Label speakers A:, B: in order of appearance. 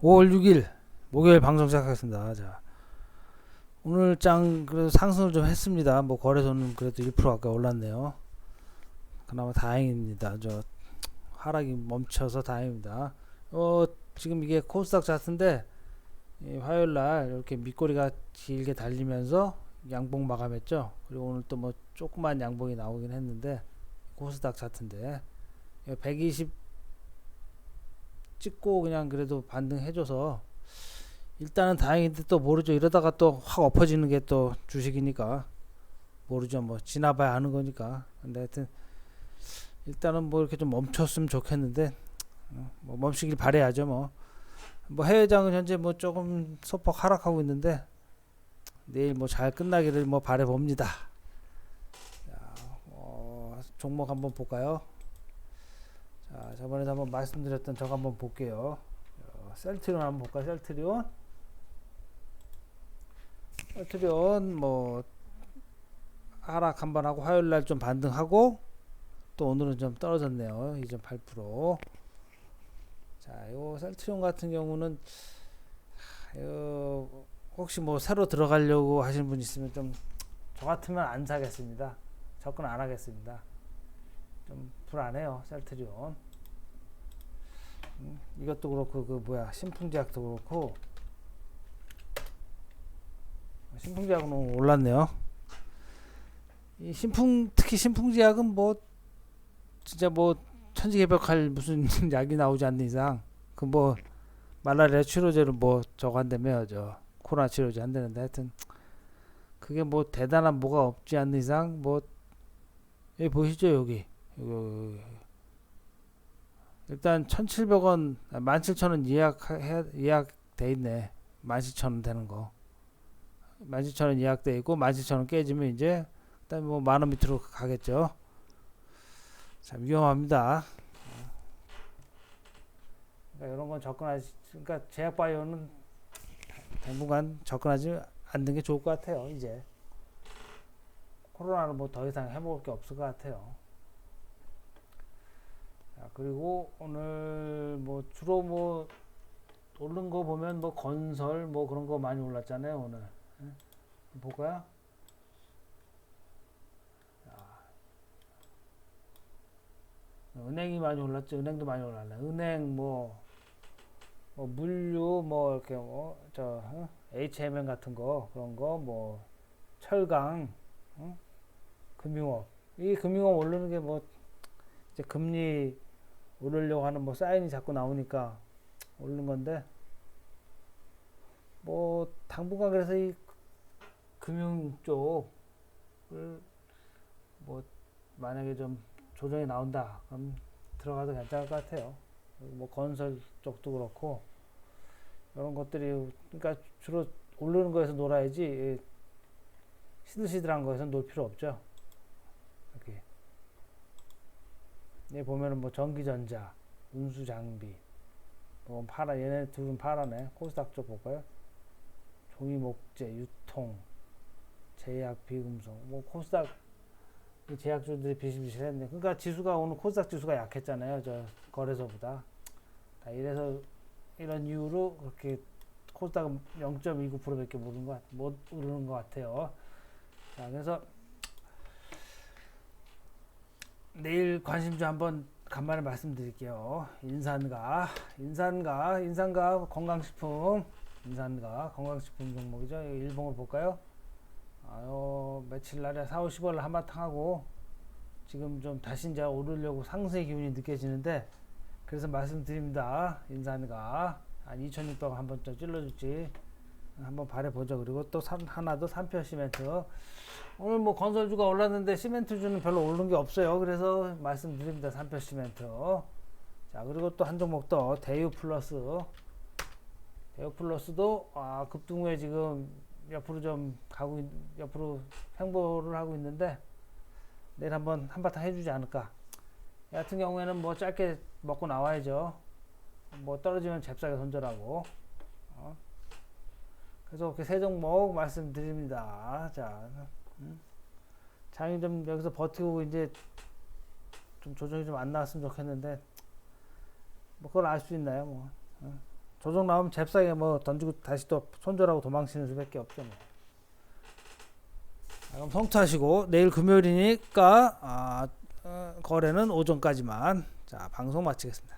A: 5월 6일 목요일 방송 시작하겠습니다. 자, 오늘 장 그래도 상승을 좀 했습니다. 뭐 거래소는 그래도 1% 아까 올랐네요. 그나마 다행입니다. 저 하락이 멈춰서 다행입니다. 어 지금 이게 코스닥 차트인데 이 화요일 날 이렇게 밑꼬리가 길게 달리면서 양봉 마감했죠. 그리고 오늘 또 뭐 조그만 양봉이 나오긴 했는데 코스닥 차트인데 120 찍고 그냥 그래도 반등해줘서 일단은 다행인데 또 모르죠. 이러다가 또 확 엎어지는 게 또 주식이니까 모르죠. 뭐 지나봐야 아는 거니까. 근데 하여튼 일단은 뭐 이렇게 좀 멈췄으면 좋겠는데 어, 뭐 멈추길 바래야죠. 뭐. 뭐 해외장은 현재 뭐 조금 소폭 하락하고 있는데 내일 뭐 잘 끝나기를 뭐 바래 봅니다. 자, 어, 종목 한번 볼까요? 자, 저번에도 한번 말씀드렸던 저거 한번 볼게요. 어, 셀트리온 한번 볼까요? 셀트리온. 셀트리온 뭐 하락 한번 하고 화요일 날 좀 반등하고 또 오늘은 좀 떨어졌네요. 2.8%. 자, 요 셀트리온 같은 경우는 하, 요 혹시 뭐 새로 들어가려고 하시는 분 있으면 좀 저 같으면 안 사겠습니다. 접근 안 하겠습니다. 좀 불안해요. 셀트리온. 음, 이것도 그렇고 그 뭐야 신풍제약도 그렇고 신풍제약은 올랐네요. 이 신풍 특히 신풍제약은 뭐 진짜 뭐 천지개벽할 무슨 약이 나오지 않는 이상 그 뭐 말라리아 치료제를 뭐 저거 한다며요 저 코로나 치료제 한다는데 하여튼 그게 뭐 대단한 뭐가 없지 않는 이상 뭐 여기 보시죠 여기 일단 1,700원, 17,000원 예약 해 예약돼 있네. 17,000원 되는 거. 17,000원 예약돼 있고 17,000원 깨지면 이제 일단 뭐만 원 밑으로 가겠죠. 참 위험합니다. 그러니까 이런 건 접근하지 그러니까 제약 바이오는 당분간 접근하지 않는 게 좋을 것 같아요. 이제 코로나는 뭐더 이상 해먹을 게 없을 것 같아요. 자, 그리고 오늘 뭐 주로 뭐 오른 거 보면 뭐 건설 뭐 그런 거 많이 올랐잖아요 오늘 예? 볼까요? 자, 은행이 많이 올랐죠 은행도 많이 올랐네 은행 뭐, 뭐 물류 뭐 이렇게 뭐 저 어? H&M 같은 거 그런 거 뭐 철강 어? 금융업 이 금융업 오르는 게 뭐 이제 금리 오르려고 하는 뭐 사인이 자꾸 나오니까 오르는 건데 뭐 당분간 그래서 이 금융 쪽을 뭐 만약에 좀 조정이 나온다 그럼 들어가도 괜찮을 것 같아요. 뭐 건설 쪽도 그렇고 이런 것들이 그러니까 주로 오르는 거에서 놀아야지 시들시들한 거에서 놀 필요 없죠. 이렇게 예, 보면은 뭐 전기전자, 운수장비, 뭐 파라 얘네 둘은 파라네. 코스닥 쪽 볼까요? 종이목재, 유통, 제약, 비금속. 뭐 코스닥 제약주들이 비실비실했네. 그러니까 지수가 오늘 코스닥 지수가 약했잖아요. 저 거래소보다. 이래서 이런 이유로 그렇게 코스닥은 0.29%밖에 못 오르는 것, 못 오르는 것 같아요. 자, 그래서 내일 관심주 한번 간만에 말씀드릴게요. 인산가, 인산가, 인산가 건강식품, 인산가 건강식품 종목이죠. 일봉을 볼까요? 아유, 며칠 날에 4, 50월 한바탕 하고 지금 좀 다시 이제 오르려고 상승의 기운이 느껴지는데 그래서 말씀드립니다. 인산가 한 2,600원 한번 좀 찔러줄지 한번 바래보죠. 그리고 또 산, 하나 더 산표 시멘트 오늘 뭐 건설주가 올랐는데 시멘트주는 별로 오른 게 없어요. 그래서 말씀드립니다. 산표 시멘트. 자, 그리고 또 한 종목 더 대유 플러스. 대유 플러스도 아, 급등 후에 지금 옆으로 좀 가고 있, 옆으로 횡보를 하고 있는데 내일 한번 한바탕 해주지 않을까. 이 같은 경우에는 뭐 짧게 먹고 나와야죠. 뭐 떨어지면 잽싸게 손절하고. 어. 그래서 이렇게 세 종목 말씀드립니다. 자, 음. 장이 좀 여기서 버티고 이제 좀 조정이 좀 안 나왔으면 좋겠는데 뭐 그걸 알 수 있나요? 뭐 어? 조정 나오면 잽싸게 뭐 던지고 다시 또 손절하고 도망치는 수밖에 없죠. 뭐. 자, 그럼 성투하시고 내일 금요일이니까 아, 어, 거래는 오전까지만. 자 방송 마치겠습니다.